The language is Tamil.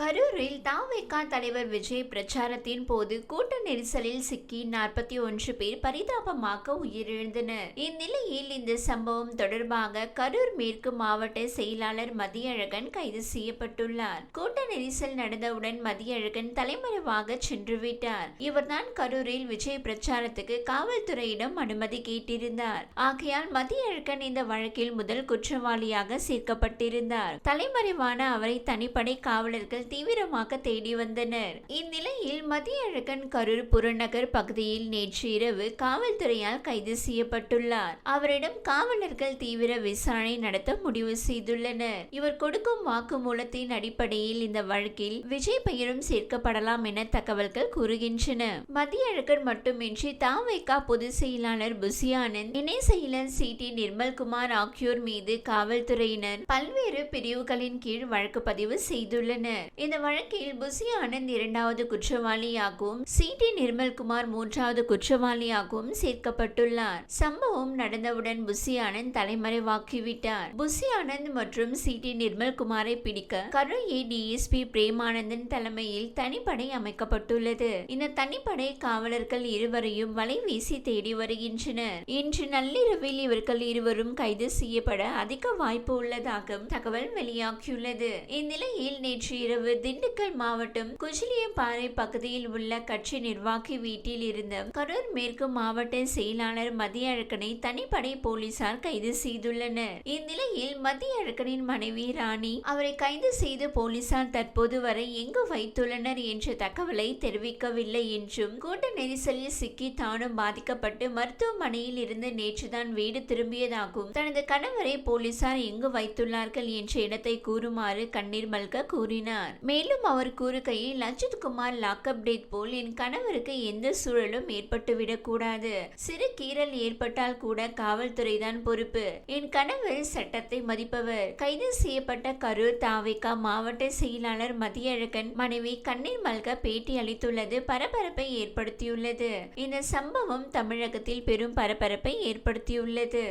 கரூரில் தாவேகா தலைவர் விஜய் பிரச்சாரத்தின் போது கூட்ட நெரிசலில் சிக்கி நாற்பத்தி ஒன்று பேர் பரிதாபமாக உயிரிழந்தனர். இந்நிலையில் இந்த சம்பவம் தொடர்பாக கரூர் மேற்கு மாவட்ட செயலாளர் மதியழகன் கைது செய்யப்பட்டுள்ளார். கூட்ட நெரிசல் நடந்தவுடன் மதியழகன் தலைமறைவாக சென்றுவிட்டார் இவர்தான் கரூரில் விஜய் பிரச்சாரத்துக்கு காவல்துறையிடம் அனுமதி கேட்டிருந்தார். ஆகையால் மதியழகன் இந்த வழக்கில் முதல் குற்றவாளியாக சேர்க்கப்பட்டிருந்தார். தலைமறைவான அவரை தனிப்படை காவலர்கள் தீவிரமாக தேடி வந்தனர். இந்நிலையில் மதியழகன் கரூர் புறநகர் பகுதியில் நேற்று இரவு காவல்துறையால் கைது செய்யப்பட்டுள்ளார். அவரிடம் காவலர்கள் தீவிர விசாரணை நடத்த முடிவு செய்துள்ளனர். இவர் கொடுக்கும் வாக்குமூலத்தின் அடிப்படையில் இந்த வழக்கில் விஜய் பெயரும் சேர்க்கப்படலாம் என தகவல்கள் கூறுகின்றன. மத்திய அழகன் மட்டுமின்றி தாவைக்கா பொதுச் செயலாளர் புசி ஆனந்த் இணை செயலர் சி டி நிர்மல்குமார் ஆகியோர் மீது காவல்துறையினர் பல்வேறு பிரிவுகளின் கீழ் வழக்கு பதிவு செய்துள்ளனர். இந்த வழக்கில் புசி ஆனந்த் இரண்டாவது குற்றவாளியாகவும் சி டி நிர்மல்குமார் மூன்றாவது குற்றவாளியாகவும் சேர்க்கப்பட்டுள்ளார். சம்பவம் நடந்தவுடன் புசி ஆனந்த் தலைமறைவாக்கிவிட்டார். புசி ஆனந்த் மற்றும் சி டி நிர்மல்குமாரை பிடிக்க கரு ஏ. டிஎஸ்பி பிரேமானந்தன் தலைமையில் தனிப்படை அமைக்கப்பட்டுள்ளது. இந்த தனிப்படை காவலர்கள் இருவரையும் வலை வீசி தேடி வருகின்றனர். இன்று நள்ளிரவில் இவர்கள் இருவரும் கைது செய்யப்பட அதிக வாய்ப்பு உள்ளதாகவும் தகவல் வெளியாகியுள்ளது. இந்நிலையில் நேற்று இரவு திண்டுக்கல் மாவட்டம் குஜிலியம்பாறை பகுதியில் உள்ள கட்சி நிர்வாகி வீட்டில் இருந்த கரூர் மேற்கு மாவட்ட செயலாளர் மதியழகனை தனிப்படை போலீசார் கைது செய்துள்ளனர். இந்நிலையில் மதியழகனின் மனைவி ராணி அவரை கைது செய்து போலீசார் தற்போது வரை எங்கு வைத்துள்ளனர் என்ற தகவலை தெரிவிக்கவில்லை என்றும் கூட்ட நெரிசலில் சிக்கி தானும் பாதிக்கப்பட்டு மருத்துவமனையில் இருந்து நேற்றுதான் வீடு திரும்பியதாகவும் தனது கணவரை போலீசார் எங்கு வைத்துள்ளார்கள் என்ற இடத்தை கூறுமாறு கண்ணீர் மல்க கூறினார். மேலும் அவர் கூறுகையில் லஜித்குமார் லாக்அப் டேட் போல் என் கணவருக்கு எந்த சூழலும் ஏற்பட்டுவிடக் கூடாது. சிறு கீறல் ஏற்பட்டால் கூட காவல்துறை தான் பொறுப்பு. என் கணவர் சட்டத்தை மதிப்பவர். கைது செய்யப்பட்ட கரூர் தாவேகா மாவட்ட செயலாளர் மதியழகன் மனைவி கண்ணீர் மல்க பேட்டி அளித்துள்ளது. பரபரப்பை ஏற்படுத்தியுள்ளது. இந்த சம்பவம் தமிழகத்தில் பெரும் பரபரப்பை ஏற்படுத்தியுள்ளது.